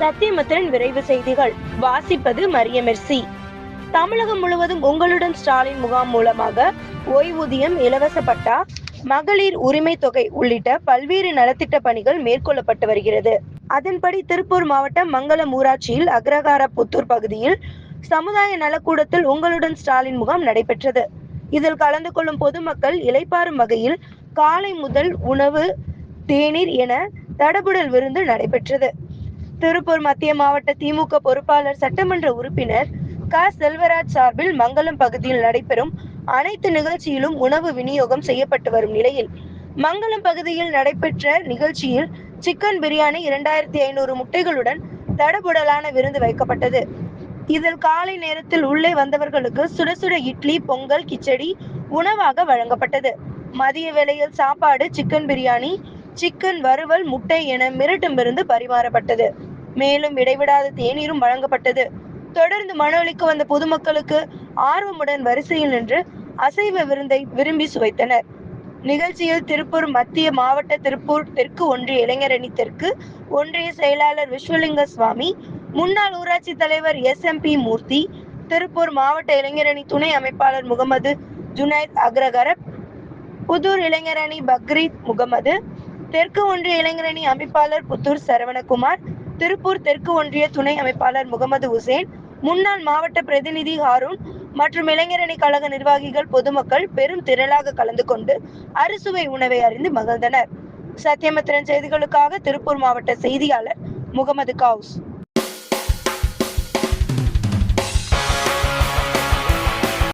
சத்தியமித்திரன் விரைவு செய்திகள். வாசிப்பது மரியமெர்சி தமிழகம் முழுவதும் உங்களுடன் ஸ்டாலின் முகாம் மூலமாக ஓய்வூதியம் இலவச பட்டா மகளிர் உரிமை தொகை உள்ளிட்ட பல்வேறு நலத்திட்ட பணிகள் மேற்கொள்ளப்பட்டு வருகிறது. அதன்படி திருப்பூர் மாவட்டம் மங்களம் ஊராட்சியில் அக்ரகார புத்தூர் பகுதியில் சமுதாய நலக்கூடத்தில் உங்களுடன் ஸ்டாலின் முகாம் நடைபெற்றது. இதில் கலந்து கொள்ளும் பொதுமக்கள் இளைப்பாறும் வகையில் காலை முதல் உணவு தேநீர் என தடபுடல் விருந்து நடைபெற்றது. திருப்பூர் மத்திய மாவட்ட திமுக பொறுப்பாளர் சட்டமன்ற உறுப்பினர் க. செல்வராஜ் சார்பில் மங்களம் பகுதியில் நடைபெறும் அனைத்து நிகழ்ச்சியிலும் உணவு விநியோகம் செய்யப்பட்டு வரும் நிலையில் மங்களம் பகுதியில் நடைபெற்ற நிகழ்ச்சியில் சிக்கன் பிரியாணி இரண்டாயிரத்தி ஐநூறு முட்டைகளுடன் தடபுடலான விருந்து வைக்கப்பட்டது. இதில் காலை நேரத்தில் உள்ளே வந்தவர்களுக்கு சுட சுட இட்லி பொங்கல் கிச்சடி உணவாக வழங்கப்பட்டது. மதிய வேளையில் சாப்பாடு சிக்கன் பிரியாணி சிக்கன் வறுவல் முட்டை என மிரட்டும் விருந்து பரிமாறப்பட்டது. மேலும் இடைவிடாத தேநீரும் வழங்கப்பட்டது. தொடர்ந்து மனு வந்த பொதுமக்களுக்கு ஆர்வமுடன் வரிசையில் நின்று அசைவ விருந்தை விரும்பி சுவைத்தனர். நிகழ்ச்சியில் திருப்பூர் மத்திய மாவட்ட திருப்பூர் தெற்கு ஒன்றிய இளைஞரணி தெற்கு ஒன்றிய செயலாளர் விஸ்வலிங்க சுவாமி முன்னாள் ஊராட்சி தலைவர் S. M. P. Murthy Tiruppur மாவட்ட இளைஞரணி துணை அமைப்பாளர் முகமது ஜுனைத் அக்ரகரப் புதூர் இளைஞரணி பக்ரீத் முகமது தெற்கு ஒன்றிய இளைஞரணி அமைப்பாளர் புத்தூர் சரவணகுமார் திருப்பூர் தெற்கு ஒன்றிய துணை அமைப்பாளர் முகமது உசேன் முன்னாள் மாவட்ட பிரதிநிதி ஹாரூன் மற்றும் இளைஞரணி கழக நிர்வாகிகள் பொதுமக்கள் பெரும் திரளாக கலந்து கொண்டு அறுசுவை உணவை அறிந்து மகிழ்ந்தனர். சத்தியமித்திரன் செய்திகளுக்காக திருப்பூர் மாவட்ட செய்தியாளர் முகமது கவுஸ்.